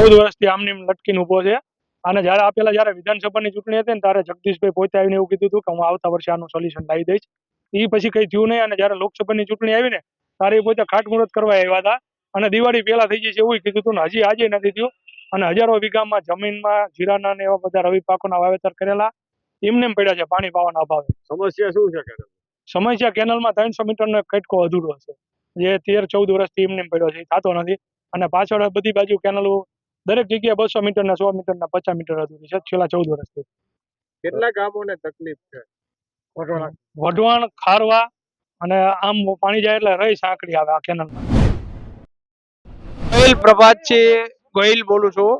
ચૌદ વર્ષથી આમની લટકીને ઊભો છે. અને જ્યારે આપેલા પેલા જ્યારે વિધાનસભાની ચૂંટણી હતી ને ત્યારે જગદીશભાઈ પોતે આવીને એવું કીધું હતું કે હું આવતા વર્ષે આનું સોલ્યુશન લાવી દઈશ. એ પછી કઈ થયું નહીં અને જ્યારે લોકસભાની ચૂંટણી આવી ને ત્યારે એ પોતે ખાટમુહૂર્ત કરવા આવ્યા હતા. અને દિવાળી પહેલા થઈ જશે એવું કીધું હતું ને હજી આજે નથી થયું. અને હજારો વીઘામાં જમીનમાં જીરાના ને એવા બધા રવિ પાકોના વાવેતર કરેલા. એમને એમ પડ્યા છે પાણી પાવાના અભાવે. સમસ્યા શું છે સમસ્યા કેનલમાં ત્રણસો મીટરનો કટકો અધૂરો છે. જે તેર ચૌદ વર્ષથી એમને પડ્યો છે. એ થતો નથી. અને પાછળ બધી બાજુ કેનલો દરેક જગ્યાએ બસો મીટર ને સો મીટર ને પચાસ મીટર અધૂરી છે. છેલ્લા ચૌદ વર્ષથી. કેટલા ગામોને તકલીફ છે? વઢવાણ. ખારવા અને આમ પાણી જાય એટલે રહી સાંકડી આવે આ કેનલમાં ગોહિલ પ્રભાતજી ગોહિલ બોલું છું.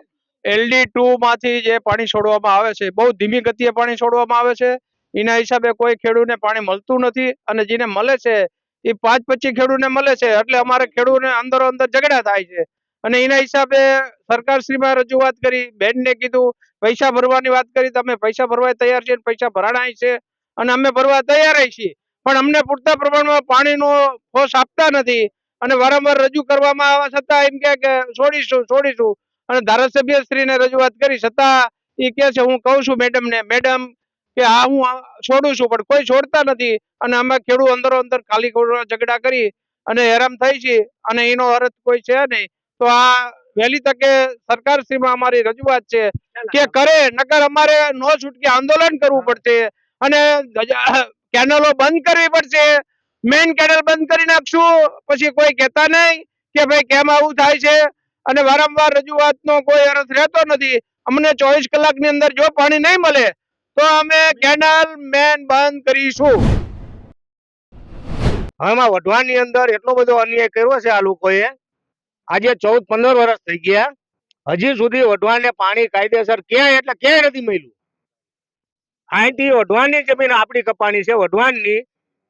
એલડી ટુ માંથી જે પાણી છોડવામાં આવે છે બહુ ધીમી ગતિએ પાણી છોડવામાં આવે છે. એના હિસાબે કોઈ ખેડૂતને પાણી મળતું નથી અને જેને મળે છે એ પાંચ પચીસ ખેડૂતને મળે છે. એટલે અમારે ખેડૂતને અંદરો અંદર ઝઘડા થાય છે. અને એના હિસાબે સરકારશ્રીમાં રજૂઆત કરી, બેનને કીધું, પૈસા ભરવાની વાત કરી, તમે પૈસા ભરવા તૈયાર છે પૈસા ભરાણા છે અને અમે ભરવા તૈયાર છીએ. પણ અમને પૂરતા પ્રમાણમાં પાણીનો ફોર્સ આપતા નથી અને વારંવાર રજૂ કરવામાં આવવા છતાં એમ કે, છોડીશું છોડીશું. અને ધારાસભ્ય શ્રીને રજૂઆત કરી, છતાં એ કહે છે, હું કહું છું મેડમને, મેડમ, કે હા, હું છોડું છું, પણ કોઈ છોડતા નથી. અને અમે ખેડૂત અંદરો અંદર ખાલી ઝઘડા કરી અને હેરાન થઈ છે અને એનો અર્થ કોઈ છે નહીં. તો આ વહેલી તકે સરકારશ્રીમાં અમારી રજૂઆત છે કે કરે, નકર અમારે નો છૂટકે આંદોલન કરવું પડશે અને કેનલો બંધ કરવી પડશે. મેઇન કેનલ બંધ કરી નાખશું, પછી કોઈ કહેતા નહીં કે ભાઈ કેમ આવું થાય છે અને વારંવાર રજૂઆતનો કોઈ અર્થ રહેતો નથી. અમને ચોવીસ કલાકની અંદર જો પાણી નહીં મળે, તો અમે કેનલ મેન બંધ કરીશું. આમાં વઢવાની અંદર એટલો બધો અન્યાય કર્યો છે આ લોકોએ. આજે ચૌદ પંદર વર્ષ થઈ ગયા. હજી સુધી વઢવાને પાણી કાયદેસર ક્યાંય એટલે ક્યાંય નથી મળ્યું. અહીંથી વઢવાણની જમીન આપણી કપાણી છે વઢવાણની.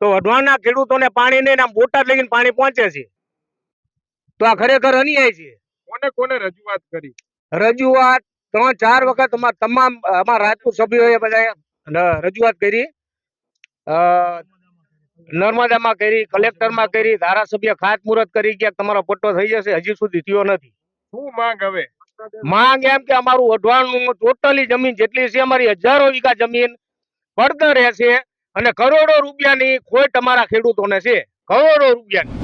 તો વઢવાણના ખેડૂતોને પાણી નહીં આમ બોટાદ લગીને પાણી પહોંચે છે. તો આ ખરેખર અન્યાય છે. કોને કોને રજૂઆત કરી? રજૂઆત ત્રણ ચાર વખત અમારા તમામ અમારા રાજપૂત સભ્યોએ બધા રજૂઆત કરી. નર્મદામાં કરી કલેક્ટરમાં કરી ધારાસભ્ય ખાતમુહૂર્ત કરી ગયા તમારો પટ્ટો થઈ જશે હજી સુધી થયો નથી. શું માંગ હવે? માંગ એમ કે અમારું વઢવાણનું ટોટલી જમીન જેટલી છે અમારી હજારો વીઘા જમીન પડતર રહેશે અને કરોડો રૂપિયાની ખોટ અમારા ખેડૂતોને છે. કરોડો રૂપિયાની.